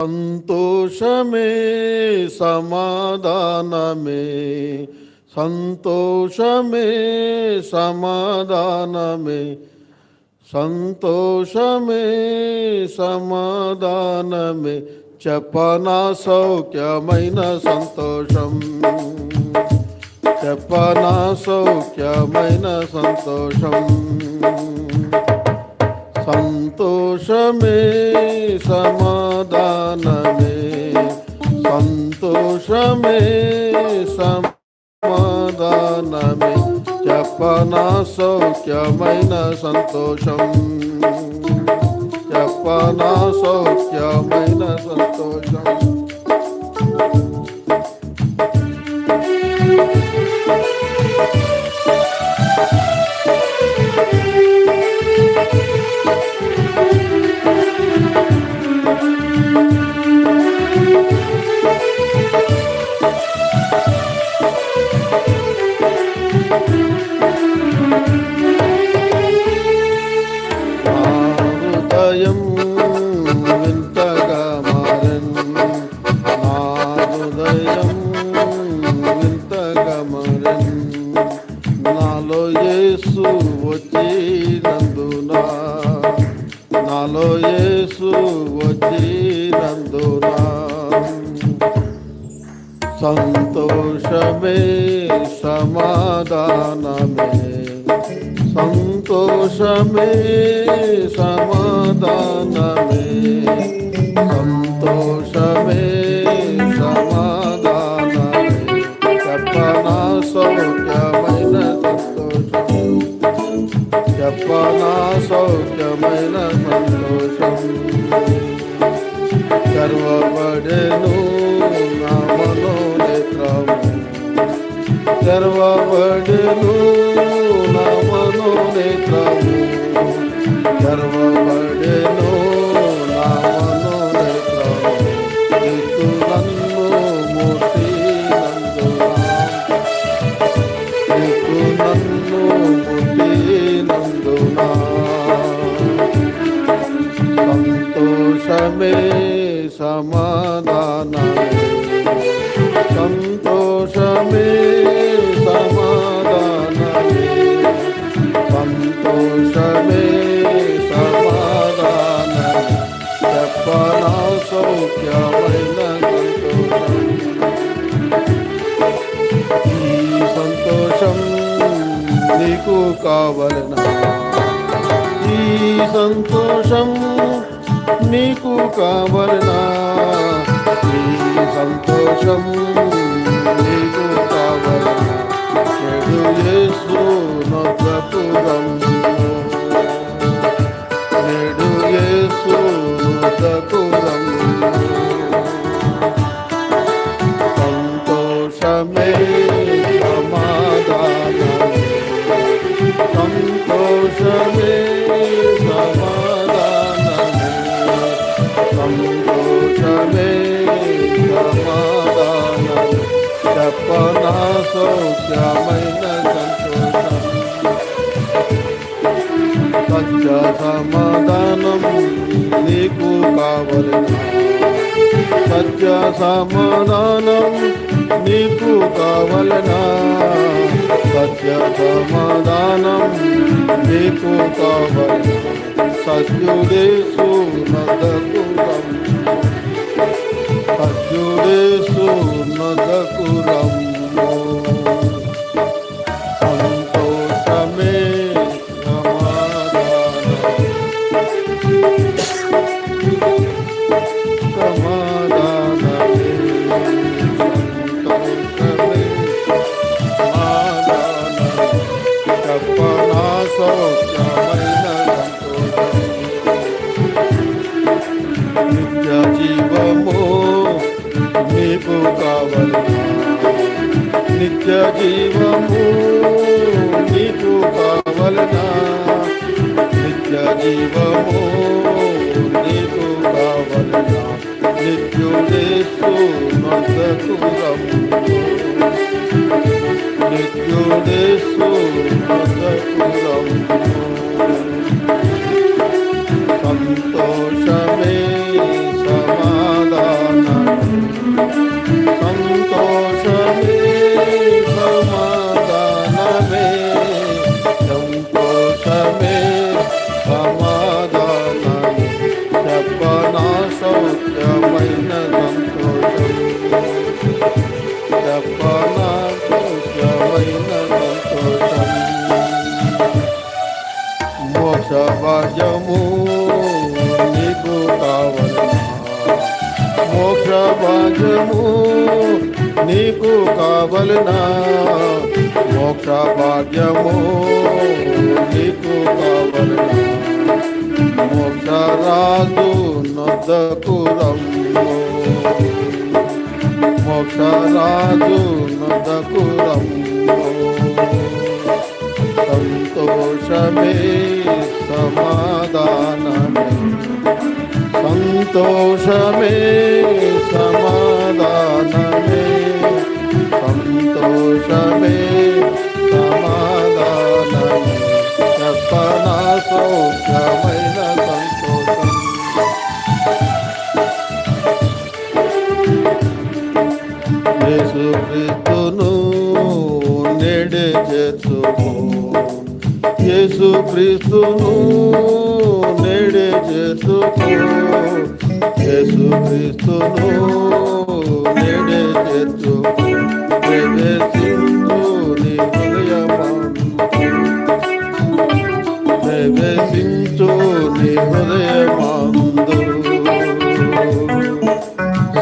సంతోషమే సమాధానమే సంతోషమే సమాధానమే సంతోషమే సమాధానమే చెప్పనా సౌఖ్యమైన సంతోషం చెప్పనా సౌఖ్యమైన సంతోషం సంతోషమే సమాధానమే. సంతోషమే సమాధానమే. చెప్పనా సౌఖ్యమైన సంతోషం. చెప్పనా సౌఖ్యమైన సంతోషం. నాలో యేసు వచ్చినందున నాలో యేసు వచ్చినందున. సంతోషమే సమాధానమే సంతోషమే సమాధానమే సంతోషమే సమాధానమే. చెప్పనా సౌఖ్యమైన చెప్పనా సౌఖ్యమైన సంతోషం గర్వపడెను నా మనోనేత్రము గర్వపడెను నా మనోనేత్రము గర్వపడెను నా మనోనేత్రము నీకు నన్ను ముట్టినందున సంతోషమే సమాధానమే. సంతోషమే సమాధానమే. సంతోషమే సమాధానమే. చెప్పనా సౌఖ్యమైన సంతోషం ఈ సంతోషం నీకు కావలనా? ఈ సంతోషం నీకు కావలనా? ఈ సంతోషం నీకు కావలనా? చెడు యేసు నొద్దపురం నేడు యేసు నొద్దపురం సంతోషమే సమాధానం సంతోషమే సంతోషమే సమాధానమే చెప్పనా సౌఖ్యమైన సంతోషం సత్య సమాధానం నీకు కావలనా సత్య సమాధానం నీకు కావలనా సత్య సమాధానం నీకు కావలనా సత్యుడేసు నదకురం సత్యుడేసు నదకురం సంతోషమే సమాధానం సమాధానమే సంతోషమే సమాధానమే చెప్పనా సౌఖ్యమైన జీవము నీకు కావలనా నిత్య జీవము నీకు కావలనా నిత్య జీవము నీకు కావలనా నిత్యుడేసు నొద్దకురము నిత్యుడేసు నొద్దకురము సంతోషమే సౌఖ్యమైన సంతోషం చెప్పనా సౌఖ్యమైన నొద్దకు రమ్ము మోక్ష రాజు నొద్దకు రమ్ము సంతోషమే సమాధానమే సంతోషమే సమాధానమే సంతోషమే సమాధానమే చేర్చుకో యేసు క్రీస్తును నేడే చేర్చుకో యేసు నేడే చేతు ప్రవేశించు నీ హృదయమందు ప్రవేశించు నీ హృదయమందు.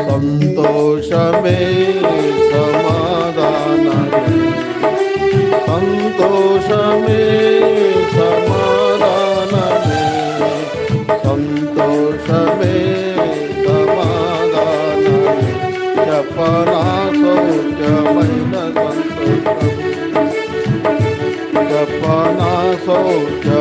సంతోషమే సమాధానమే. సంతోషమే సమాధానమే. సంతోషమే సమాధానమే. చెప్పనా సౌఖ్యమైన సంతోషం చెప్పనా సౌఖ్యమైన సంతోషం